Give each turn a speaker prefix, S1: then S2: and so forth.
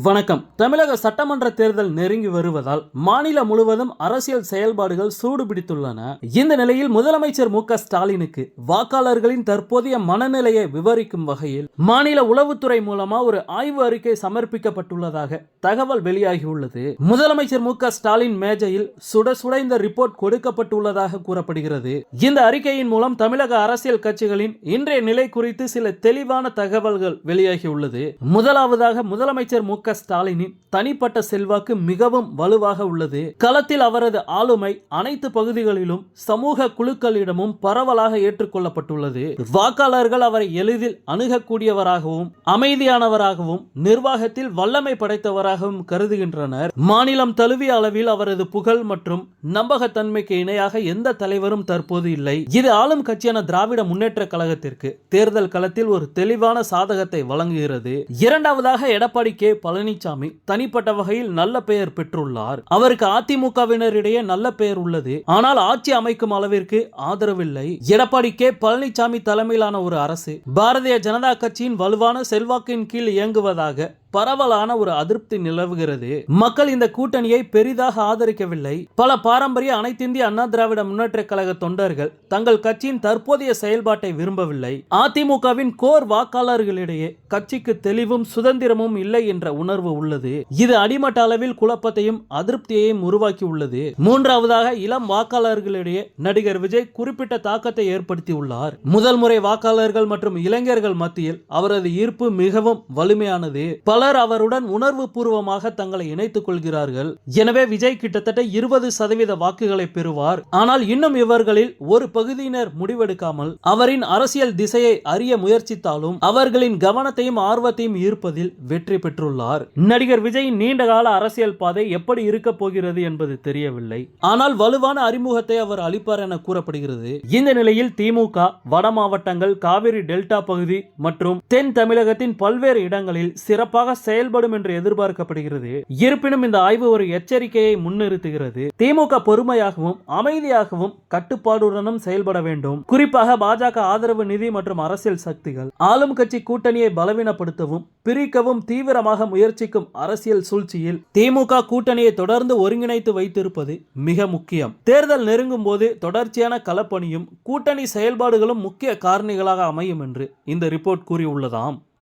S1: வணக்கம். தமிழக சட்டமன்ற தேர்தல் நெருங்கி வருவதால் மாநிலம் முழுவதும் அரசியல் செயல்பாடுகள் சூடு பிடித்துள்ளன இந்த நிலையில் முதலமைச்சர் மு ஸ்டாலினுக்கு வாக்காளர்களின் தற்போதைய மனநிலையை விவரிக்கும் வகையில் மாநில உளவுத்துறை மூலமா ஒரு ஆய்வு அறிக்கை சமர்ப்பிக்கப்பட்டுள்ளதாக தகவல் வெளியாகியுள்ளது. முதலமைச்சர் மு ஸ்டாலின் மேஜையில் சுட சுட இந்த ரிப்போர்ட் கொடுக்கப்பட்டுள்ளதாக கூறப்படுகிறது. இந்த அறிக்கையின் மூலம் தமிழக அரசியல் கட்சிகளின் இன்றைய நிலை குறித்து சில தெளிவான தகவல்கள் வெளியாகியுள்ளது. முதலாவதாக முதலமைச்சர் மு க ஸ்டாலினின் தனிப்பட்ட செல்வாக்கு மிகவும் வலுவாக உள்ளது. களத்தில் அவரது ஆளுமை அனைத்து பகுதிகளிலும் சமூக குழுக்களிடமும் பரவலாக ஏற்றுக்கொள்ளப்பட்டுள்ளது. வாக்காளர்கள் அவரை எளிதில் அணுகக்கூடியவராகவும் அமைதியானவராகவும் நிர்வாகத்தில் வல்லமை படைத்தவராகவும் கருதுகின்றனர். மாநிலம் தழுவிய அளவில் அவரது புகழ் மற்றும் நம்பகத்தன்மைக்கு இணையாக எந்த தலைவரும் தற்போது இல்லை. இது ஆளும் கட்சியான திராவிட முன்னேற்ற கழகத்திற்கு தேர்தல் களத்தில் ஒரு தெளிவான சாதகத்தை வழங்குகிறது. இரண்டாவதாக எடப்பாடி கே. பழனிசாமி தனிப்பட்ட வகையில் நல்ல பெயர் பெற்றுள்ளார். அவருக்கு அதிமுகவினரிடையே நல்ல பெயர் உள்ளது. ஆனால் ஆட்சி அமைக்கும் அளவிற்கு ஆதரவில்லை. எடப்பாடி கே. பழனிசாமி தலைமையிலான ஒரு அரசு பாரதிய ஜனதா கட்சியின் வலுவான செல்வாக்கின் கீழ் இயங்குவதாக பரவலான ஒரு அதிருப்தி நிலவுகிறது. மக்கள் இந்த கூட்டணியை பெரிதாக ஆதரிக்கவில்லை. பல பாரம்பரிய அனைத்திந்திய அண்ணா திராவிட முன்னேற்ற கழக தொண்டர்கள் தங்கள் கட்சியின் தற்போதைய செயல்பாட்டை விரும்பவில்லை. அதிமுகவின் கோர் வாக்காளர்களிடையே கட்சிக்கு தெளிவும் சுதந்திரமும் இல்லை என்ற உணர்வு உள்ளது. இது அடிமட்ட அளவில் குழப்பத்தையும் அதிருப்தியையும் உருவாக்கி உள்ளது. மூன்றாவதாக இளம் வாக்காளர்களிடையே நடிகர் விஜய் குறிப்பிட்ட தாக்கத்தை ஏற்படுத்தியுள்ளார். முதல் முறை வாக்காளர்கள் மற்றும் இளைஞர்கள் மத்தியில் அவரது ஈர்ப்பு மிகவும் வலிமையானது. பல பலர் அவருடன் உணர்வு பூர்வமாக தங்களை இணைத்துக் கொள்கிறார்கள். எனவே விஜய் கிட்டத்தட்ட இருபது சதவீத வாக்குகளை பெறுவார். ஆனால் இன்னும் இவர்களில் ஒரு பகுதியினர் முடிவெடுக்காமல் அவரின் அரசியல் திசையை அறிய முயற்சித்தாலும் அவர்களின் கவனத்தையும் ஆர்வத்தையும் ஈர்ப்பதில் வெற்றி பெற்றுள்ளார். நடிகர் விஜயின் நீண்டகால அரசியல் பாதை எப்படி இருக்க போகிறது என்பது தெரியவில்லை. ஆனால் வலுவான அறிமுகத்தை அவர் அளிப்பார் என கூறப்படுகிறது. இந்த நிலையில் திமுக வட மாவட்டங்கள் காவிரி டெல்டா பகுதி மற்றும் தென் தமிழகத்தின் பல்வேறு இடங்களில் சிறப்பாக செயல்படும் என்று எதிர்பார்க்கப்படுகிறது. இருப்பினும் இந்த ஆய்வு ஒரு எச்சரிக்கையை முன்னிறுத்துகிறது. திமுக பொறுமையாகவும் அமைதியாகவும் கட்டுப்பாடுடனும் செயல்பட வேண்டும். குறிப்பாக பாஜக ஆதரவு நிதி மற்றும் அரசியல் சக்திகள். ஆளும் கட்சி கூட்டணியை பலவீனப்படுத்தவும் பிரிக்கவும் தீவிரமாக முயற்சிக்கும் அரசியல் சூழ்ச்சியில் திமுக கூட்டணியை தொடர்ந்து ஒருங்கிணைத்து வைத்திருப்பது மிக முக்கியம். தேர்தல் நெருங்கும் போது தொடர்ச்சியான களப்பணியும் கூட்டணி செயல்பாடுகளும் முக்கிய காரணிகளாக அமையும் என்று இந்த ரிப்போர்ட் கூறியுள்ளதாம்.